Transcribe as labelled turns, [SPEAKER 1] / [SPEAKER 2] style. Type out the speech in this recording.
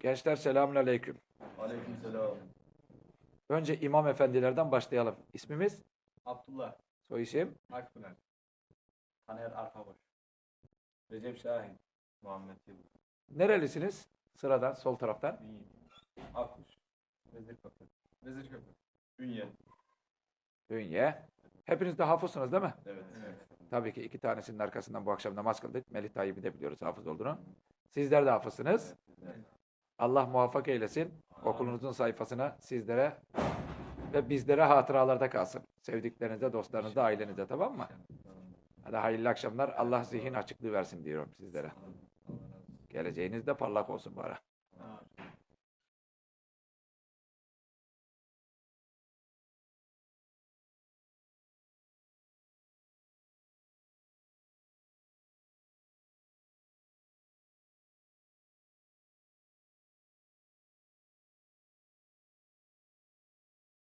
[SPEAKER 1] Gençler selamun aleyküm.
[SPEAKER 2] Aleykümselam.
[SPEAKER 1] Önce imam efendilerden başlayalım. İsmimiz?
[SPEAKER 2] Abdullah
[SPEAKER 1] Soy isim?
[SPEAKER 2] Akpınar. Taner Arkaboş. Recep Şahin. Muhammed Yıldız.
[SPEAKER 1] Nerelisiniz? Sıradan, sol taraftan.
[SPEAKER 2] İyi. Akkuş. Vezirköprü. Vezirköprü. Ünye.
[SPEAKER 1] Ünye. Hepiniz de hafızsınız değil mi?
[SPEAKER 2] Evet. evet.
[SPEAKER 1] Tabii ki iki tanesinin arkasından bu akşam namaz kıldık. Melih Tayyip'i de biliyoruz hafız olduğunu. Sizler de hafızsınız. Allah muvaffak eylesin. Okulunuzun sayfasına sizlere ve bizlere hatıralarda kalsın. Sevdiklerinize, dostlarınıza, ailenize tamam mı? Hadi hayırlı akşamlar. Allah zihin açıklığı versin diyorum sizlere. Geleceğiniz de parlak olsun bana.